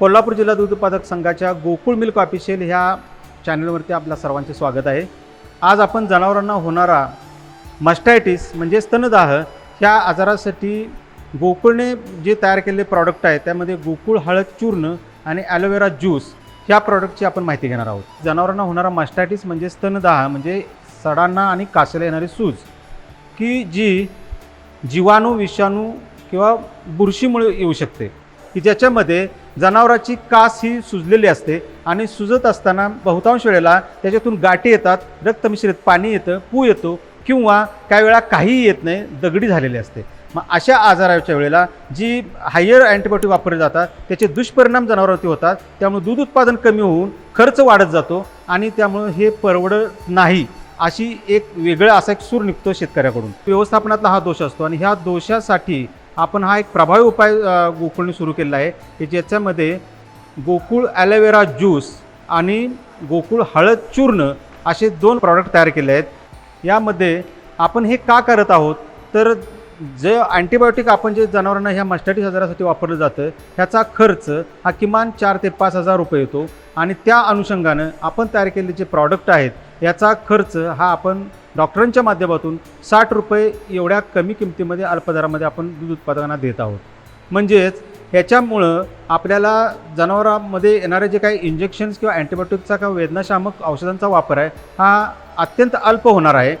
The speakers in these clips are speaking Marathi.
कोल्हापूर जिल्हा दूध उत्पादक संघाच्या गोकुळ मिल्क ऑफिशियल ह्या चॅनलवरती आपल्या सर्वांचे स्वागत आहे. आज आपण जनावरांना होणारा मस्टायटिस म्हणजे स्तनदाह ह्या आजारासाठी गोकुळने जे तयार केलेले प्रॉडक्ट आहे त्यामध्ये गोकुळ हळद चूर्ण आणि ॲलोवेरा ज्यूस ह्या प्रॉडक्टची आपण माहिती घेणार आहोत. जनावरांना होणारा मस्टायटिस म्हणजे स्तनदाह म्हणजे सडांना आणि कासेला येणारी सूज की जी जीवाणू विषाणू किंवा बुरशीमुळे येऊ शकते. की ज्याच्यामध्ये जनावराची कास ही सुजलेली असते आणि सुजत असताना बहुतांश वेळेला त्याच्यातून गाठी येतात रक्तमिश्रित पाणी येतं पू येतो किंवा काही वेळा काहीही येत नाही दगडी झालेली असते. मग अशा आजाराच्या वेळेला जी हायर अँटीबायोटिक वापरले जातात त्याचे दुष्परिणाम जनावरांवरती होतात त्यामुळे दूध उत्पादन कमी होऊन खर्च वाढत जातो आणि त्यामुळं हे परवडत नाही अशी एक वेगळा असा एक सूर निघतो शेतकऱ्याकडून. व्यवस्थापनातला हा दोष असतो आणि ह्या दोषासाठी आपण हा एक प्रभावी उपाय गोकुळने सुरू केलेला आहे की ज्याच्यामध्ये गोकुळ ॲलोवेरा ज्यूस आणि गोकुळ हळद चूर्ण असे दोन प्रॉडक्ट तयार केले आहेत. यामध्ये आपण हे का करत आहोत? तर जे अँटीबायोटिक आपण जे जनावरांना ह्या मस्टॅटिस आजारासाठी वापरलं जातं ह्याचा खर्च हा किमान चार ते पाच हजार रुपये येतो. आणि त्या अनुषंगानं आपण तयार केलेले जे प्रॉडक्ट आहेत याचा खर्च हा आपण डॉक्टरांच्या माध्यमातून साठ रुपये एवढ्या कमी किमतीमध्ये अल्पदरामध्ये आपण दूध उत्पादकांना देत आहोत. म्हणजेच ह्याच्यामुळं आपल्याला जनावरांमध्ये येणारे जे काही इंजेक्शन्स किंवा अँटीबायोटिकचा किंवा वेदनाशामक औषधांचा वापर आहे हा अत्यंत अल्प होणार आहे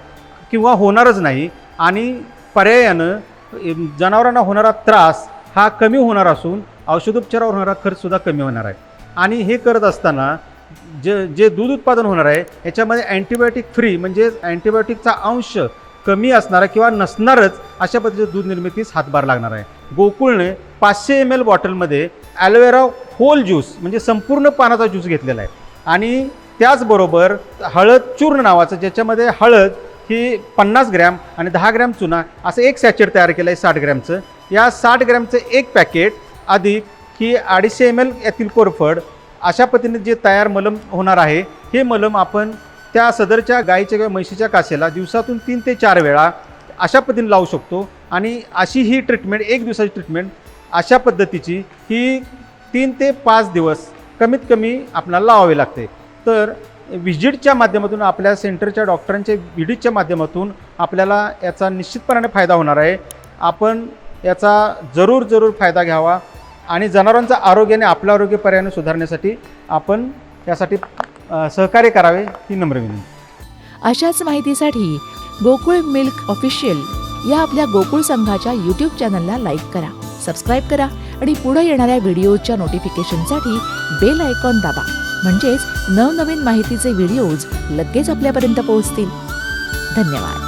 किंवा होणारच नाही आणि पर्यायानं जनावरांना होणारा त्रास हा कमी होणार असून औषधोपचारावर होणारा खर्चसुद्धा कमी होणार आहे. आणि हे करत असताना जे जे दूध उत्पादन होणार आहे याच्यामध्ये अँटीबायोटिक फ्री म्हणजे अँटीबायोटिकचा अंश कमी असणारा किंवा नसणारच अशा पद्धतीच्या दूध निर्मितीस हातभार लागणार आहे. गोकुळने पाचशे एम एल बॉटलमध्ये ॲलोवेरा होल ज्यूस म्हणजे संपूर्ण पानाचा ज्यूस घेतलेला आहे. आणि त्याचबरोबर हळद चूर्ण नावाचं ज्याच्यामध्ये हळद ही पन्नास ग्रॅम आणि दहा ग्रॅम चुना असं एक सॅचेट तयार केलं आहे साठ ग्रॅमचं. या साठ ग्रॅमचं एक पॅकेट अधिक ही अडीचशे एम एल यातील कोरफड अशा पद्धतीने जे तयार मलम होणार आहे हे मलम आपण त्या सदरच्या गाईच्या किंवा म्हशीच्या कासेला दिवसातून तीन ते चार वेळा अशा पद्धतीने लावू शकतो. आणि अशी ही ट्रीटमेंट एक दिवसाची ट्रीटमेंट अशा पद्धतीची ही तीन ते पाच दिवस कमीत कमी आपल्याला लावावे लागते. तर व्हिजिटच्या माध्यमातून आपल्या सेंटरच्या डॉक्टरांच्या व्हिजिटच्या माध्यमातून आपल्याला याचा निश्चितपणाने फायदा होणार आहे. आपण याचा जरूर जरूर फायदा घ्यावा. आणि जनावरांचं आरोग्य आणि आपलं आरोग्य पर्यायाने सुधारण्यासाठी आपण यासाठी सहकार्य करावे ही नम्र विनंती. अशाच माहितीसाठी गोकुळ मिल्क ऑफिशियल या आपल्या गोकुळ संघाच्या यूट्यूब चॅनलला लाईक करा सबस्क्राईब करा आणि पुढे येणाऱ्या व्हिडिओजच्या नोटिफिकेशनसाठी बेल आयकॉन दाबा. म्हणजेच नवनवीन माहितीचे व्हिडिओज लगेच आपल्यापर्यंत पोहोचतील. धन्यवाद.